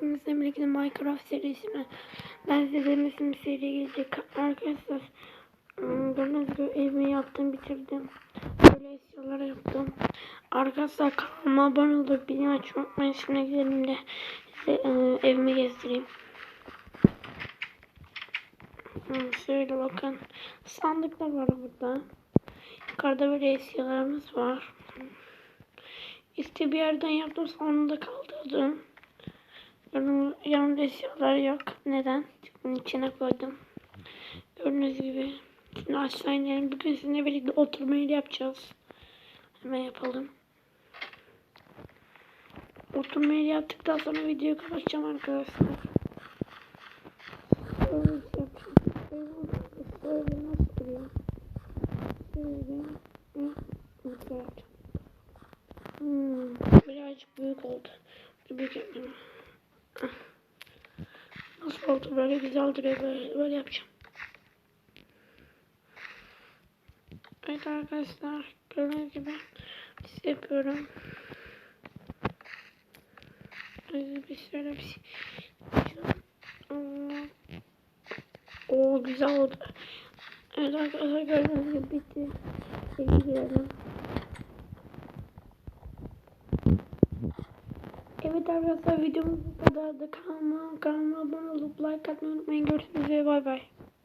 Sizinle birlikte Minecraft serisine ben size demiştim seri gelecek arkadaşlar. ım, Gördüğünüz gibi evimi yaptım bitirdim. Böyle eşyalar yaptım. Arkadaşlar kanalıma abone olup beni açmayı unutmayın. Şimdi gidelim de size ıı, evimi gezdireyim. Şöyle bakın. Sandıklar var burada. Yukarıda böyle eşyalarımız var. İşte bir yerden yaptım sonra da kaldırdım. Yanım, yanımda eşyalar yok. Neden? Bunun içine koydum. Gördüğünüz gibi. Şimdi aşağı inelim. Bugün sizinle birlikte oturma yeri yapacağız. Hemen yapalım. Oturma yeri yaptıktan sonra videoyu kapatacağım arkadaşlar. Yapacağım. Şöyle nasıl duruyor? Nasıl yapacağım? Hmm, birazcık büyük oldu. Büyük yapayım. Nasıl oldu böyle güzel duruyor böyle, böyle yapacağım. Evet arkadaşlar gördüğünüz gibi biz yapıyorum. Bir şöyle bir şey. Oo güzel oldu. Evet arkadaşlar gördüğünüz gibi bitti. Eve girelim. Evet arkadaşlar videomuz bu kadardı. Kanalıma, kanalıma abone olup like atmayı unutmayın. Görüşmek üzere bay bay.